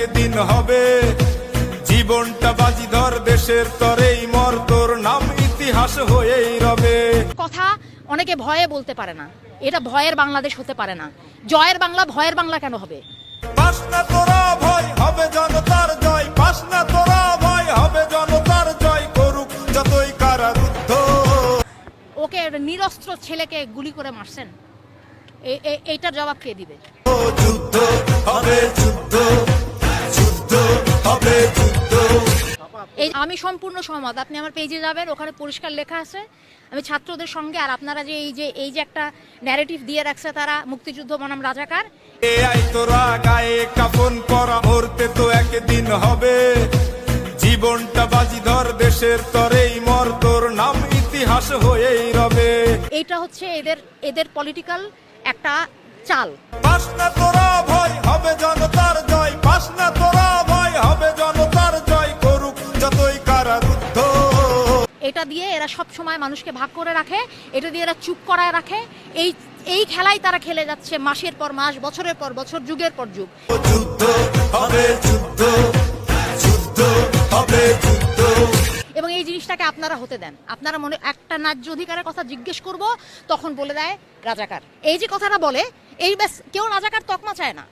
হবে। জীবনটা বাজি ধর দেশের তরেই মর তোর নাম ইতিহাস হয়েই রবে। কথা অনেকে ভয়ে বলতে পারে না। এটা ভয়ের বাংলাদেশ হতে পারে না। জয়ের বাংলা ভয়ের বাংলা কেন হবে? পাস না তোরা ভয় হবে জনতার জয়। পাস না তোরা ভয় হবে জনতার জয়। করুক যতই কারারুদ্ধ। ওকে নিরস্ত্র ছেলেকে গুলি করে মারছেন। এইটার জবাব কে দিবে? যুদ্ধ হবে হবে যুদ্ধ। এই আমি সম্পূর্ণ সহমত। আপনি আমার পেজে যাবেন ওখানে পরিষ্কার লেখা আছে। আমি ছাত্রদের সঙ্গে আর আপনারা যে এই যে এই যে একটা ন্যারেটিভ দিয়ে রাখছে তারা মুক্তিযুদ্ধ বনাম রাজাকার। তোরা গায়ে কাফন পরা মরতে তো একদিন হবে। জীবনটা বাজি ধর দেশের তরেই মর তোর নাম ইতিহাস হয়েই রবে। এইটা হচ্ছে এদের এদের পলিটিক্যাল একটা চাল। পাস না তোরা ভয় হবে জনতার জয়। পাস না যতই কারারুদ্ধ। এটা দিয়ে এরা সব সময় মানুষকে ভাগ করে রাখে এটা দিয়ে এরা চুপ করায় রাখে। এই এই খেলাই তারা খেলে যাচ্ছে মাসের পর মাস বছরের পর বছর যুগের পর যুগ। যুদ্ধ হবে যুদ্ধ যুদ্ধ হবে যুদ্ধ। এবং এই জিনিসটাকে আপনারা হতে দেন। আপনারা মনে একটা ন্যায্য অধিকারের কথা জিজ্ঞেস করব তখন বলে দেয় রাজাকার। এই যে কথাটা বলে এই ব্যাস কেউ রাজাকার তকমা চায় না।